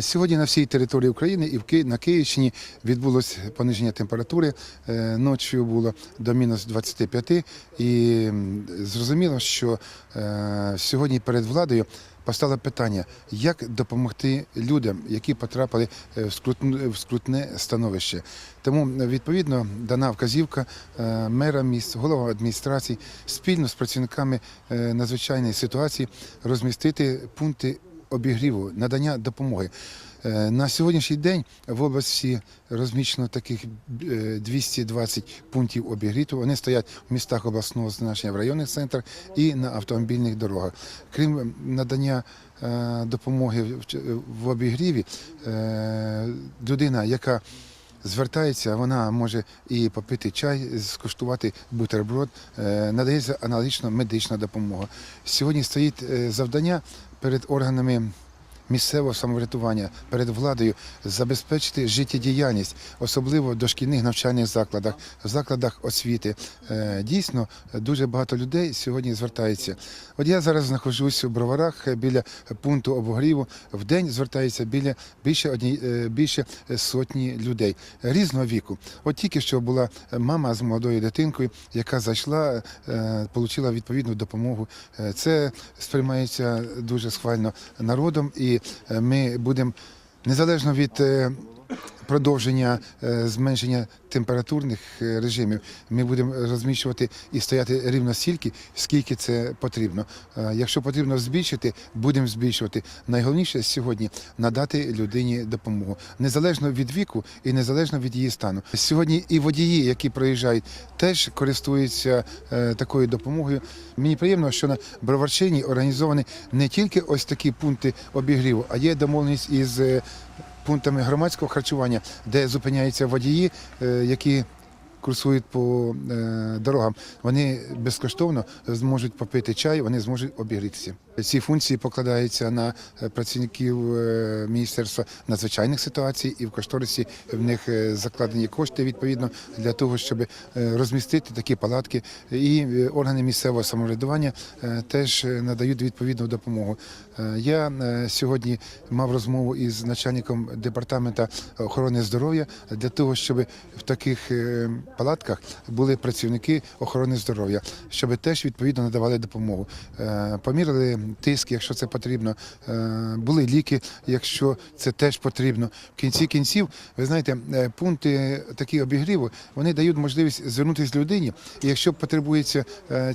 Сьогодні на всій території України і на Київщині відбулось пониження температури. Е, Ночі було до мінус 25. І зрозуміло, що е, сьогодні перед владою постало питання, як допомогти людям, які потрапили е, в скрутне, становище. Тому е, відповідно дана вказівка е, мера міст, голова адміністрації спільно з працівниками е, надзвичайної ситуації розмістити пункти обігріву, надання допомоги. Е, На сьогоднішній день в області розміщено таких е, 220 пунктів обігріту. Вони стоять в містах обласного значення в районних центрах і на автомобільних дорогах. Крім надання е, допомоги в обігріві, е, людина, яка Звертається, вона може і попити чай, скуштувати бутерброд. Е, Надається аналогічно медична допомога. Сьогодні стоїть е, завдання перед органами місцевого самоврятування, перед владою забезпечити життєдіяльність, особливо в дошкільних навчальних закладах, в закладах освіти. Е, Дійсно, дуже багато людей сьогодні звертається. От я зараз знаходжусь у броварах біля пункту обогріву. В день звертається біля більше одні, е, більше сотні людей різного віку. От тільки що була мама з молодою дитинкою, яка зайшла, е, отримала відповідну допомогу. Це сприймається дуже схвально народом, і ми будемо незалежно від. Продовження е, зменшення температурних е, режимів ми будемо розміщувати і стояти рівно стільки, скільки це потрібно. Е, Якщо потрібно збільшити, будемо збільшувати. Найголовніше сьогодні надати людині допомогу незалежно від віку і незалежно від її стану. Сьогодні і водії, які проїжджають, теж користуються такою допомогою. Мені приємно, що на Броварчині організовані не тільки ось такі пункти обігріву, а є домовленість із пунктами громадського харчування, де зупиняються водії, е, які курсують по е, дорогам. Вони безкоштовно зможуть попити чай, вони зможуть обігрітися. Ці функції покладаються на е, працівників е, Міністерства надзвичайних ситуацій, і в кошторисі в них закладені кошти відповідно для того, щоб розмістити такі палатки. І органи місцевого самоврядування теж надають відповідну допомогу. Я сьогодні мав розмову із начальником департамента охорони здоров'я для того, щоб в таких палатках були працівники охорони здоров'я, щоб теж відповідно надавали допомогу. Е, Поміряли тиск, якщо це потрібно. Е, Були ліки, якщо це теж потрібно. В кінці кінців, ви знаєте, е, пункти такі обігріву вони дають можливість звернутися людині. І якщо потребується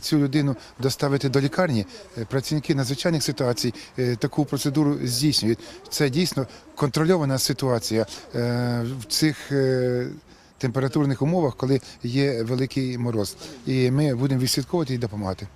цю людину доставити до лікарні, працівники надзвичайних ситуацій таку процедуру здійснюють. Це дійсно контрольована ситуація в цих. Температурних умовах, коли є великий мороз, і ми будемо відслідковувати і допомагати.